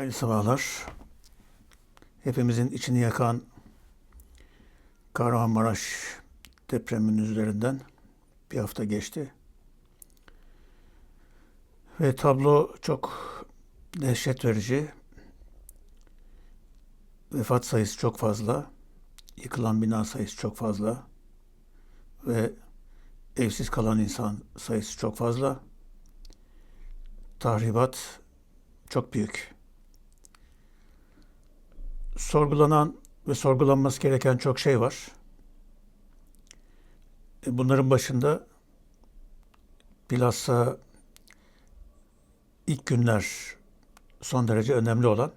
Hayırlı sabahlar. Hepimizin içini yakan Kahramanmaraş depreminin üzerinden bir hafta geçti. Ve tablo çok dehşet verici. Vefat sayısı çok fazla. Yıkılan bina sayısı çok fazla. Ve evsiz kalan insan sayısı çok fazla. Tahribat çok büyük. Sorgulanan ve sorgulanması gereken çok şey var. E, Bunların başında bilhassa ilk günler son derece önemli olan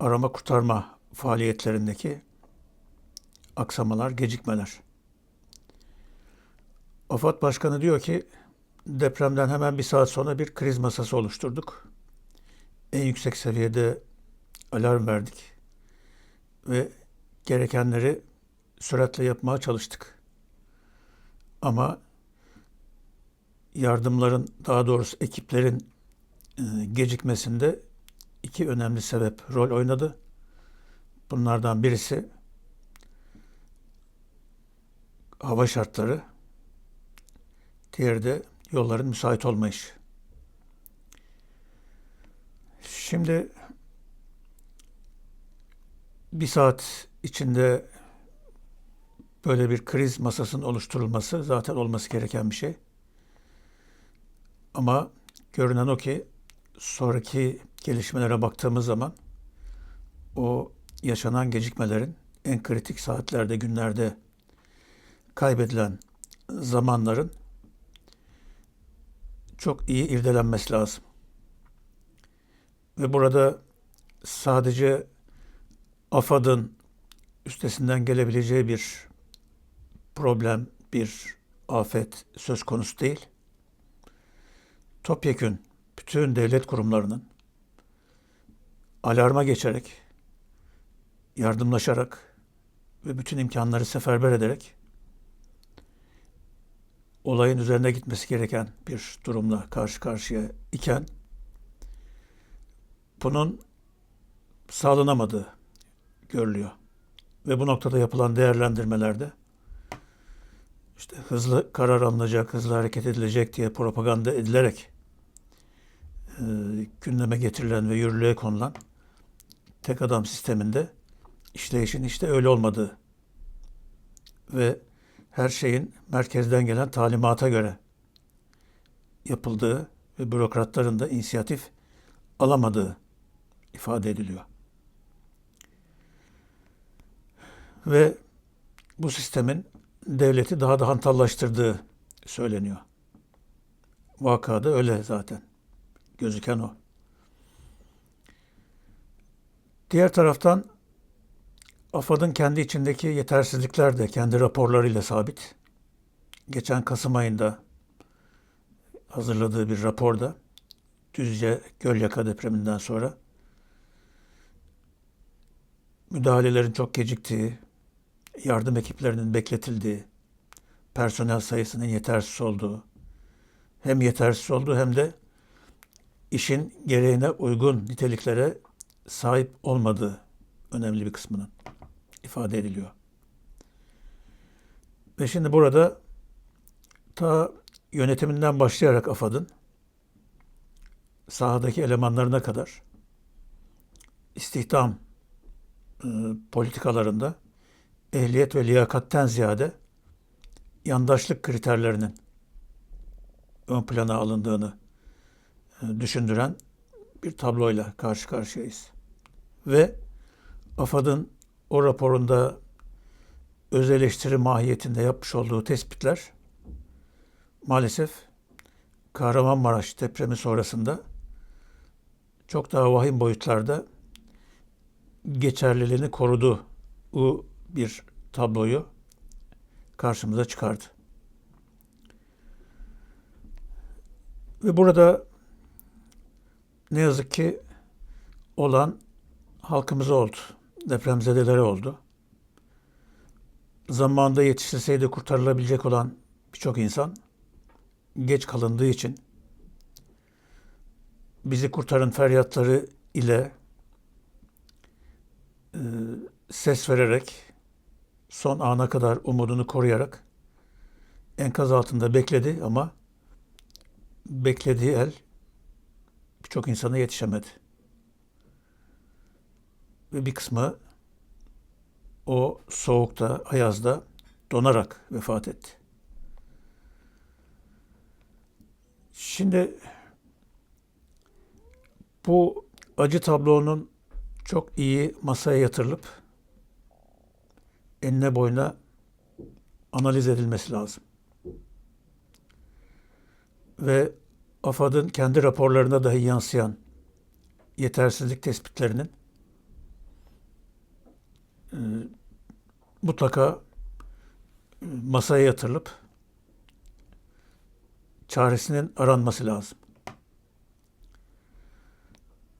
arama kurtarma faaliyetlerindeki aksamalar, gecikmeler. AFAD Başkanı diyor ki depremden hemen bir saat sonra bir kriz masası oluşturduk. En yüksek seviyede alarm verdik ve gerekenleri süratle yapmaya çalıştık. Ama yardımların, daha doğrusu ekiplerin e, gecikmesinde iki önemli sebep rol oynadı. Bunlardan birisi hava şartları, diğeri de yolların müsait olmayışı. Şimdi bir saat içinde böyle bir kriz masasının oluşturulması zaten olması gereken bir şey. Ama görünen o ki sonraki gelişmelere baktığımız zaman o yaşanan gecikmelerin en kritik saatlerde, günlerde kaybedilen zamanların çok iyi irdelenmesi lazım. Ve burada sadece AFAD'ın üstesinden gelebileceği bir problem, bir afet söz konusu değil. Topyekün bütün devlet kurumlarının alarma geçerek, yardımlaşarak ve bütün imkanları seferber ederek olayın üzerine gitmesi gereken bir durumla karşı karşıya iken bunun sağlanamadığı görülüyor. Ve bu noktada yapılan değerlendirmelerde işte hızlı karar alınacak, hızlı hareket edilecek diye propaganda edilerek e, gündeme getirilen ve yürürlüğe konulan tek adam sisteminde işleyişin işte öyle olmadığı ve her şeyin merkezden gelen talimata göre yapıldığı ve bürokratların da inisiyatif alamadığı ifade ediliyor. Ve bu sistemin devleti daha da hantallaştırdığı söyleniyor. Vakada öyle zaten. Gözüken o. Diğer taraftan AFAD'ın kendi içindeki yetersizlikler de kendi raporlarıyla sabit. Geçen Kasım ayında hazırladığı bir raporda Düzce Gölyaka depreminden sonra müdahalelerin çok geciktiği, yardım ekiplerinin bekletildiği, personel sayısının yetersiz olduğu, hem yetersiz olduğu hem de işin gereğine uygun niteliklere sahip olmadığı önemli bir kısmının ifade ediliyor. Ve şimdi burada ta yönetiminden başlayarak AFAD'ın sahadaki elemanlarına kadar istihdam e, politikalarında ehliyet ve liyakatten ziyade yandaşlık kriterlerinin ön plana alındığını e, düşündüren bir tabloyla karşı karşıyayız. Ve AFAD'ın o raporunda öz eleştiri mahiyetinde yapmış olduğu tespitler maalesef Kahramanmaraş depremi sonrasında çok daha vahim boyutlarda geçerliliğini korudu. Bir tabloyu karşımıza çıkardı. Ve burada ne yazık ki olan halkımıza oldu. Depremzedeleri oldu. Zamanında yetiştirseydi kurtarılabilecek olan birçok insan geç kalındığı için bizi kurtarın feryatları ile e, ses vererek son ana kadar umudunu koruyarak enkaz altında bekledi ama beklediği el birçok insana yetişemedi. Ve bir kısmı o soğukta, ayazda donarak vefat etti. Şimdi bu acı tablonun çok iyi masaya yatırılıp enine boyuna analiz edilmesi lazım. Ve AFAD'ın kendi raporlarına dahi yansıyan yetersizlik tespitlerinin e, mutlaka e, masaya yatırılıp çaresinin aranması lazım.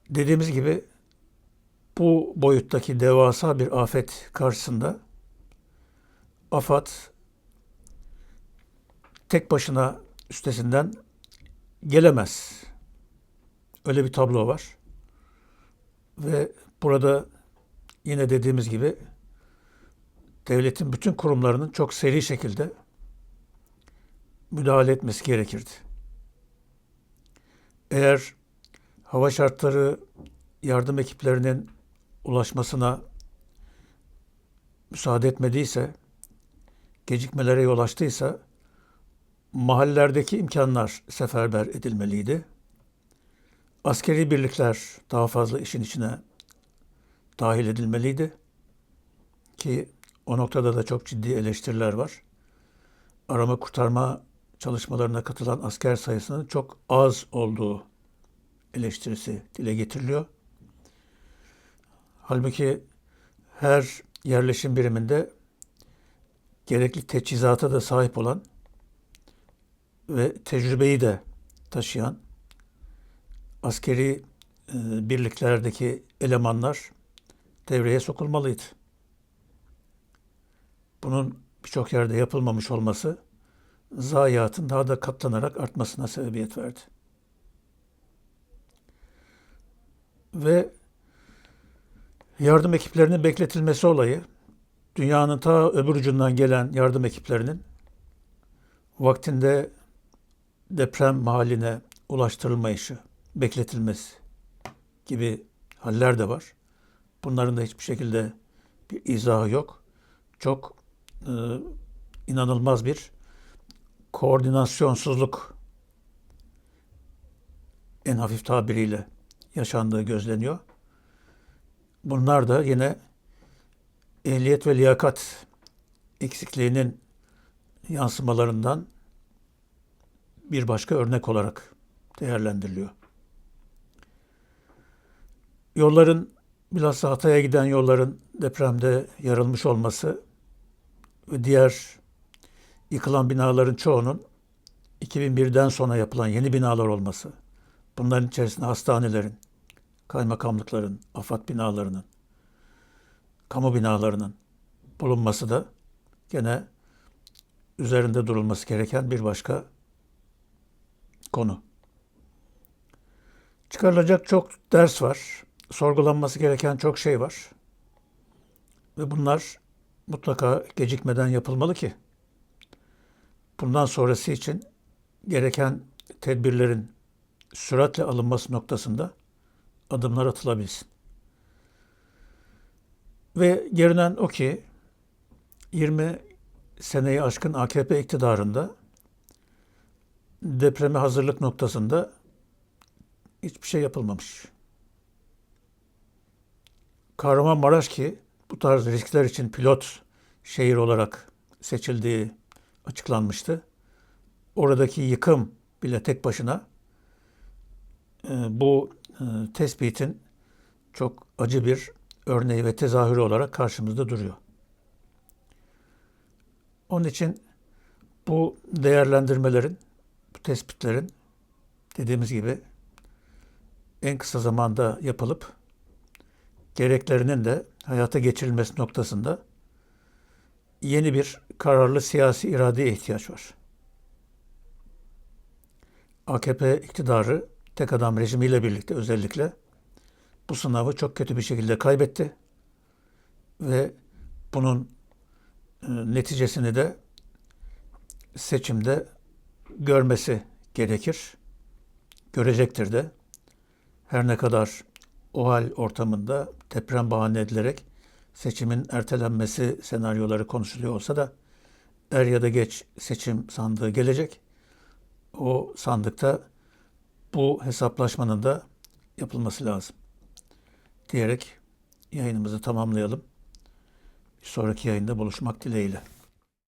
Dediğimiz gibi bu boyuttaki devasa bir afet karşısında AFAD tek başına üstesinden gelemez. Öyle bir tablo var. Ve burada yine dediğimiz gibi devletin bütün kurumlarının çok seri şekilde müdahale etmesi gerekirdi. Eğer hava şartları yardım ekiplerinin ulaşmasına müsaade etmediyse, gecikmelere yol açtıysa mahallelerdeki imkanlar seferber edilmeliydi. Askeri birlikler daha fazla işin içine dahil edilmeliydi. Ki o noktada da çok ciddi eleştiriler var. Arama kurtarma çalışmalarına katılan asker sayısının çok az olduğu eleştirisi dile getiriliyor. Halbuki her yerleşim biriminde gerekli teçhizata da sahip olan ve tecrübeyi de taşıyan askeri e, birliklerdeki elemanlar devreye sokulmalıydı. Bunun birçok yerde yapılmamış olması zayiatın daha da katlanarak artmasına sebebiyet verdi. Ve yardım ekiplerinin bekletilmesi olayı, dünyanın ta öbür ucundan gelen yardım ekiplerinin vaktinde deprem mahalline ulaştırılmayışı, bekletilmesi gibi haller de var. Bunların da hiçbir şekilde bir izahı yok. Çok e, inanılmaz bir koordinasyonsuzluk en hafif tabiriyle yaşandığı gözleniyor. Bunlar da yine ehliyet ve liyakat eksikliğinin yansımalarından bir başka örnek olarak değerlendiriliyor. Yolların bilhassa Hatay'a giden yolların depremde yarılmış olması ve diğer yıkılan binaların çoğunun 2001'den sonra yapılan yeni binalar olması, bunların içerisinde hastanelerin, kaymakamlıkların, afat binalarının, kamu binalarının bulunması da gene üzerinde durulması gereken bir başka konu. Çıkarılacak çok ders var. Sorgulanması gereken çok şey var. Ve bunlar mutlaka gecikmeden yapılmalı ki bundan sonrası için gereken tedbirlerin süratle alınması noktasında adımlar atılabilsin. Ve görünen o ki 20 seneyi aşkın AKP iktidarında depreme hazırlık noktasında hiçbir şey yapılmamış. Kahramanmaraş ki bu tarz riskler için pilot şehir olarak seçildiği açıklanmıştı. Oradaki yıkım bile tek başına e, bu e, tespitin çok acı bir örneği ve tezahürü olarak karşımızda duruyor. Onun için bu değerlendirmelerin, bu tespitlerin dediğimiz gibi en kısa zamanda yapılıp gereklerinin de hayata geçirilmesi noktasında yeni bir kararlı siyasi iradeye ihtiyaç var. AKP iktidarı tek adam rejimiyle birlikte özellikle bu sınavı çok kötü bir şekilde kaybetti ve bunun e, neticesini de seçimde görmesi gerekir. Görecektir de. Her ne kadar o hal ortamında deprem bahane edilerek seçimin ertelenmesi senaryoları konuşuluyor olsa da er ya da geç seçim sandığı gelecek. O sandıkta bu hesaplaşmanın da yapılması lazım. Diyerek yayınımızı tamamlayalım. Bir sonraki yayında buluşmak dileğiyle.